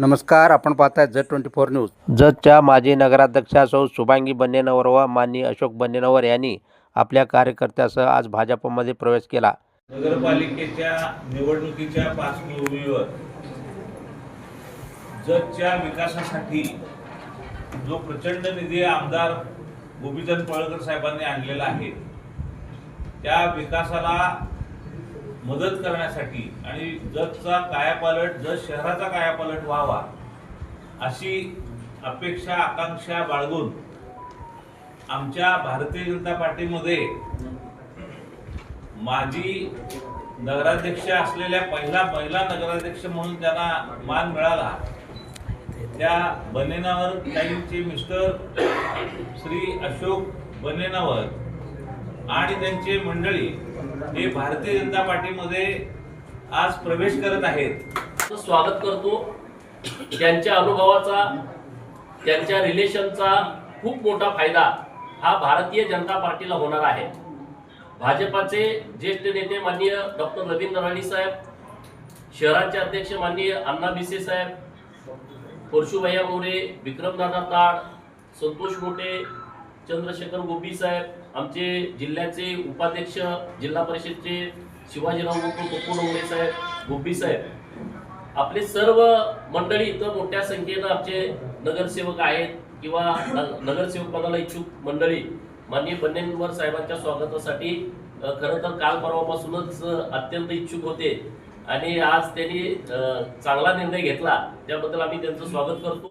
नमस्कार आपण पाहताय झेड ट्वेंटी फोर न्यूज. जतच्या माजी नगराध्यक्षा सौ शुभांगी बन्नेनवर व माननीय अशोक बन्नेनवर यांनी आपल्या कार्यकर्त्यासह आज भाजपमध्ये प्रवेश केला. नगरपालिकेच्या निवडणुकीच्या पार्श्वभूमीवर जगच्या विकासासाठी जो प्रचंड निधी आमदार गोपीचंद पळकर साहेबांनी आणलेला आहे त्या विकासाला मदत करण्यासाठी आणि जगचा कायापालट जग शहराचा कायापालट व्हावा अशी अपेक्षा आकांक्षा बाळगून आमच्या भारतीय जनता पार्टीमध्ये माजी नगराध्यक्ष असलेल्या पहिला महिला नगराध्यक्ष म्हणून त्यांना मान मिळाला त्या बनेनावर ताईंचे मिस्टर श्री अशोक बनेनावर आणि त्यांचे मंडळी हे भारतीय जनता पार्टीमध्ये आज प्रवेश करत आहेत. स्वागत करतो. त्यांच्या अनुभवाचा त्यांच्या रिलेशनचा खूप मोठा फायदा हा भारतीय जनता पार्टीला होणार आहे. भाजपाचे ज्येष्ठ नेते माननीय डॉक्टर रवींद्र राणी साहेब शहराचे अध्यक्ष माननीय अण्णा भिसे साहेब परशुभैया मोरे विक्रमदादा ताड संतोष मोटे चंद्रशेखर गोपी साहेब आमचे जिल्ह्याचे उपाध्यक्ष जिल्हा परिषदचे शिवाजीराव गोकुळ पप्पू डोंगरे साहेब गोपी साहेब. आपले सर्व मंडळी इथं मोठ्या संख्येनं आमचे नगरसेवक आहेत किंवा नगरसेवक पदाला इच्छुक मंडळी. माननीय बन्नेनवर साहेबांच्या स्वागतासाठी खरं तर काल परवापासूनच अत्यंत इच्छुक होते. आणि आज त्यांनी चांगला निर्णय घेतला. त्याबद्दल आम्ही त्यांचं स्वागत करतो.